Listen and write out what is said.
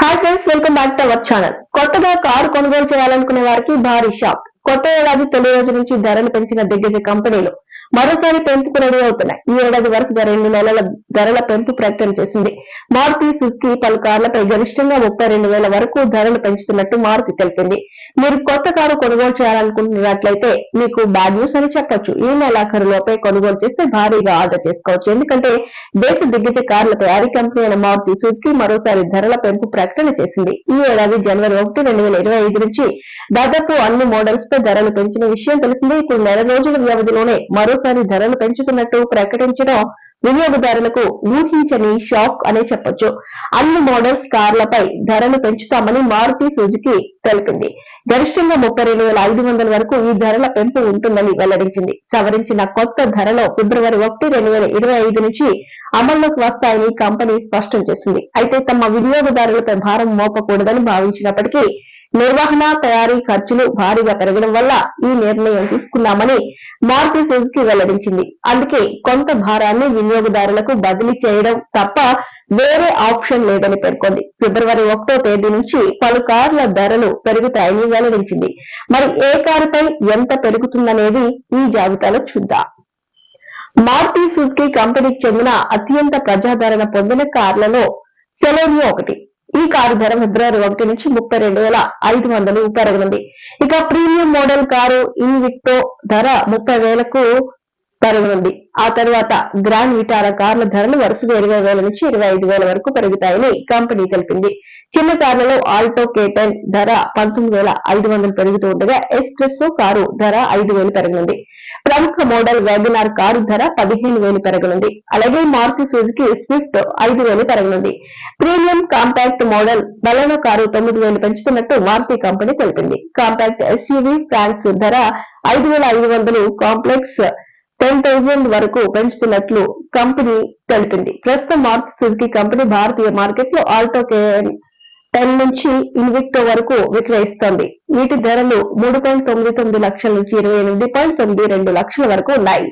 Hi friends welcome back to our channel కొత్తగా car కొనుగోలు చేయాలనుకునే వారికి భారీ షాక్ కొత్త ఏడాది తొలి రోజు నుంచి ధరలు పెంచిన దిగ్గజ కంపెనీలు. మరోసారి పెంపుకు రెడీ అవుతున్నాయి ఈ ఏడాది వరుసగా రెండు నెలల ధరల పెంపు ప్రకటన చేసింది. మారుతి సుజుకి పలు కార్లపై గరిష్టంగా ముప్పై రెండు వేల వరకు ధరలు పెంచుతున్నట్టు మారుతి తెలిపింది. మీరు కొత్త కారు కొనుగోలు చేయాలనుకుంటున్నట్లయితే మీకు బ్యాడ్ న్యూస్ అని చెప్పొచ్చు. ఈ నెలాఖరులోపే కొనుగోలు చేస్తే భారీగా ఆర్డర్ చేసుకోవచ్చు. ఎందుకంటే దేశ దిగ్గజ కార్లపై అరి కంపెనీ అయిన మారుతి సుజుకి మరోసారి ధరల పెంపు ప్రకటన చేసింది. ఈ ఏడాది జనవరి ఒకటి రెండు వేల ఇరవై ఐదు నుంచి దాదాపు అన్ని మోడల్స్తో ధరలు పెంచిన విషయం తెలిసిందే. ఇప్పుడు నెల రోజుల వ్యవధిలోనే మరోసారి ధరలు పెంచుతున్నట్టు ప్రకటించడం వినియోగదారులకు ఊహించని షాక్ అనే చెప్పొచ్చు. అన్ని మోడల్స్ కార్లపై ధరలు పెంచుతామని మారుతి సుజుకి తెలిపింది. గరిష్టంగా ముప్పై రెండు వేల ఐదు వందల వరకు ఈ ధరల పెంపు ఉంటుందని వెల్లడించింది. సవరించిన కొత్త ధరలో ఫిబ్రవరి ఒకటి రెండు వేల ఇరవై ఐదు నుంచి అమల్లోకి వస్తాయని కంపెనీ స్పష్టం చేసింది. అయితే తమ వినియోగదారులపై భారం మోపకూడదని భావించినప్పటికీ నిర్వహణ తయారీ ఖర్చులు భారీగా పెరగడం వల్ల ఈ నిర్ణయం తీసుకున్నామని మారుతి సుజుకి వెల్లడించింది. అందుకే కొంత భారాన్ని వినియోగదారులకు బదిలీ చేయడం తప్ప వేరే ఆప్షన్ లేదని పేర్కొంది. ఫిబ్రవరి ఒకటో తేదీ నుంచి పలు కార్ల ధరలు పెరుగుతాయని వెల్లడించింది. మరి ఏ కారుపై ఎంత పెరుగుతుందనేది ఈ జాబితాలో చూద్దాం. మారుతి సుజుకి కంపెనీకి చెందిన అత్యంత ప్రజాదరణ పొందిన కార్లలో సెలోనియో ఒకటి. కారు ధర ఫిబ్రవరి ఒకటి నుంచి ముప్పై రెండు వేల ఐదు వందలు పెరగనుంది ఇక ప్రీమియం మోడల్ కారు ఇన్విక్టో ధర ముప్పై వేలకు పెరగనుంది ఆ తర్వాత గ్రాండ్ విటారా కార్ల ధరలు వరుసగా ఇరవై వేల నుంచి ఇరవై ఐదు వేల వరకు పెరుగుతాయని కంపెనీ తెలిపింది. చిన్న కార్లలో ఆల్టో కేటన్ ధర పంతొమ్మిది వేల ఐదు వందలు పెరుగుతూ ఉండగా ఎస్ప్రెస్సో కారు ధర ఐదు వేలు పెరగనుంది. ప్రముఖ మోడల్ వ్యాగనార్ కారు ధర పదిహేను వేలు పెరగనుంది. అలాగే మారుతి సుజుకి స్విఫ్ట్ ఐదు వేలు పెరగనుంది. Premium compact model Baleno car తొమ్మిది వేలు పెంచుతున్నట్టు మారుతి కంపెనీ తెలిపింది. కాంపాక్ట్ ఎస్యూవీ ఫ్రాన్స్ ధర ఐదు వేల ఐదు వందలు కాంప్లెక్స్ టెన్ థౌజండ్ వరకు పెంచుతున్నట్లు కంపెనీ తెలిపింది. ప్రస్తుతం మారుతి సుజుకి కంపెనీ భారతీయ మార్కెట్లో ఆల్టో కేఎన్ టెన్ నుంచి ఇన్విక్టో వరకు విక్రయిస్తోంది. వీటి ధరలు మూడు పాయింట్ తొమ్మిది తొమ్మిది లక్షల నుంచి ఇరవై ఎనిమిది పాయింట్ తొమ్మిది రెండు లక్షల వరకు ఉన్నాయి.